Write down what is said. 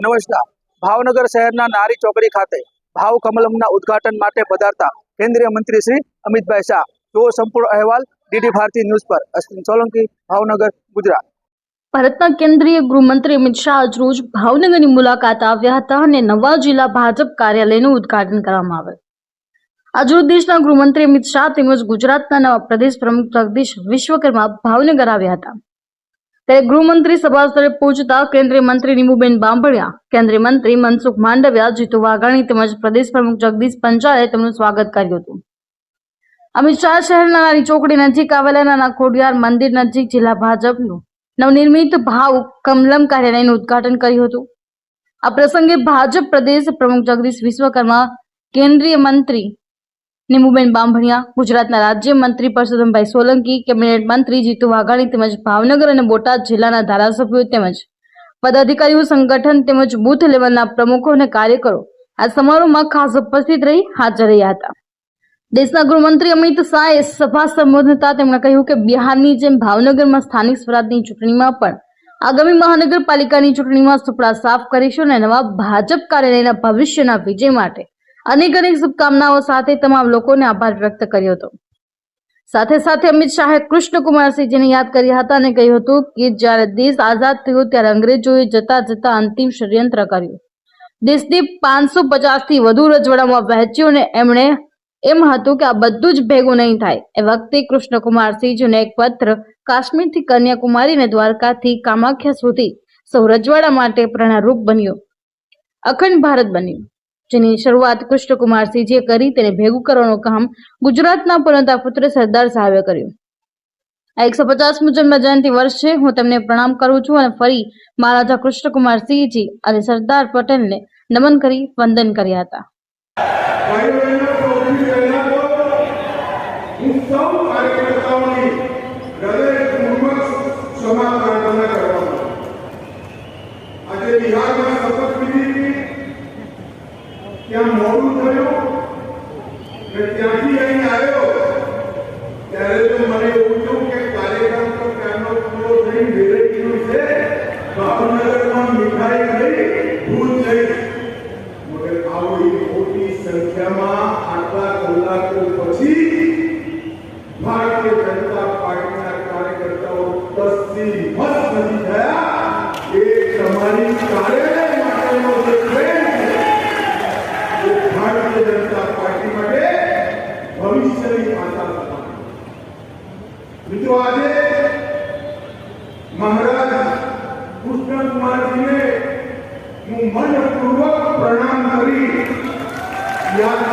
નમસ્કાર. ભાવનગર શહેરના નારી ચોકડી ખાતે ભાવ કમલમના ઉદઘાટન માટે પધારતા કેન્દ્રીય મંત્રી શ્રી અમિતભાઈ શાહ. જો સંપૂર્ણ અહેવાલ ડીડી ભારતી ન્યૂઝ પર. અશ્વિન સોલંકી, ભાવનગર, ગુજરાત. ભારતના કેન્દ્રીય ગૃહમંત્રી અમિત શાહ આજ ભાવનગરની મુલાકાત આવ્યા હતા અને નવા જિલ્લા ભાજપ કાર્યાલયનું ઉદ્ઘાટન કરવામાં આવે આજરોજ દેશના ગૃહમંત્રી અમિત શાહ તેમજ ગુજરાતના નવા પ્રદેશ પ્રમુખ જગદીશ વિશ્વકર્મા ભાવનગર આવ્યા હતા. ત્યારે ગૃહમંત્રી સભાસ્થળે પહોંચતા કેન્દ્રીય મંત્રી નીમુબેન બાંભણિયા, કેન્દ્રીય મંત્રી મનસુખ માંડવિયા, જીતુ વાઘાણી તેમજ પ્રદેશ પ્રમુખ જગદીશ પંચાલે તેમનું સ્વાગત કર્યું હતું. અમિત શાહ શહેરના નાની ચોકડી નજીક આવેલા નાના ખોડિયાર મંદિર નજીક જિલ્લા ભાજપનું નવનિર્મિત ભાવ કમલમ કાર્યાલયનું ઉદ્ઘાટન કર્યું હતું. આ પ્રસંગે ભાજપ પ્રદેશ પ્રમુખ જગદીશ વિશ્વકર્મા, કેન્દ્રીય મંત્રી નીમુબેન બાંભણિયા, ગુજરાતના રાજ્ય મંત્રી પરસોત્તમભાઈ સોલંકી, કેબિનેટ મંત્રી જીતુ વાઘાણી તેમજ ભાવનગર અને બોટાદ જિલ્લાના ધારાસભ્યો તેમજ પદાધિકારીઓ, સંગઠન તેમજ બૂથ લેવલના પ્રમુખો અને કાર્યકરો આ સમારોહમાં ખાસ ઉપસ્થિત રહી હાજર રહ્યા હતા. દેશના ગૃહમંત્રી અમિત શાહે સભા સંબોધતા તેમણે કહ્યું કે બિહારની જેમ ભાવનગરમાં સ્થાનિક સ્વરાજની ચૂંટણીમાં પણ આગામી મહાનગરપાલિકાની ચૂંટણીમાં સુપડા સાફ કરીશું અને નવા ભાજપ કાર્યાલયના ભવિષ્યના વિજય માટે અનેક અનેક શુભકામનાઓ સાથે તમામ લોકોને આભાર વ્યક્ત કર્યો હતો. સાથે સાથે અમિત શાહે કૃષ્ણકુમારસિંહજીને યાદ કર્યા હતા અને કહ્યું હતું કે જ્યારે દેશ આઝાદ થયો ત્યારે અંગ્રેજોએ જતા જતા અંતિમ ષડયંત્ર કર્યું. દેશને પાંચસો પચાસથી વધુ રજવાડામાં વહેંચ્યું અને એમણે એમ હતું કે આ બધું જ ભેગું નહીં થાય. એ વખતે કૃષ્ણકુમારસિંહજીને એક પત્ર કાશ્મીરથી કન્યાકુમારી અને દ્વારકાથી કામાખ્યા સુધી સૌ રજવાડા માટે પ્રેરણારૂપ બન્યો. અખંડ ભારત બન્યું. જેની શરૂઆત કૃષ્ણકુમારસિંહજીએ કરી, તેને ભેગું કરવાનું કામ ગુજરાતના પુનતા પુત્ર સરદાર સાહેબે કર્યું. આ એકસો પચાસમું જન્મ જયંતિ વર્ષ હું તેમને પ્રણામ કરું છું અને ફરી મહારાજા કૃષ્ણકુમારસિંહજી અને સરદાર પટેલને નમન કરી, વંદન કર્યા હતા. આજે બહેનો સૌથી પહેલા તો હું સૌ કાર્યકર્તાઓની હૃદયપૂર્વક ક્ષમા પ્રાર્થના કરવા માંગુ. આજે બિહારમાં શપથવિધિ હતી. ત્યાં મોડું થયું ને ત્યાંથી અહીં આવ્યો, ત્યારે તો મને એવું થયું કે કાર્યક્રમ તો ત્યાંનો પૂરો થઈ ગયો છે. ભાવનગરમાં મીઠાઈ ખાઈ ભૂલ થઈ. પછી ભારતીય જનતા પાર્ટીના કાર્યકર્તાઓ થયા. એ તમારી કાર્યાલય છે એ ભારતીય જનતા પાર્ટી માટે ભવિષ્યની આશા સમાન મિત્રો આજે મહારાજ કૃષ્ણકુમારજીને હું મનપૂર્વક પ્રણામ કરી યાદ કરું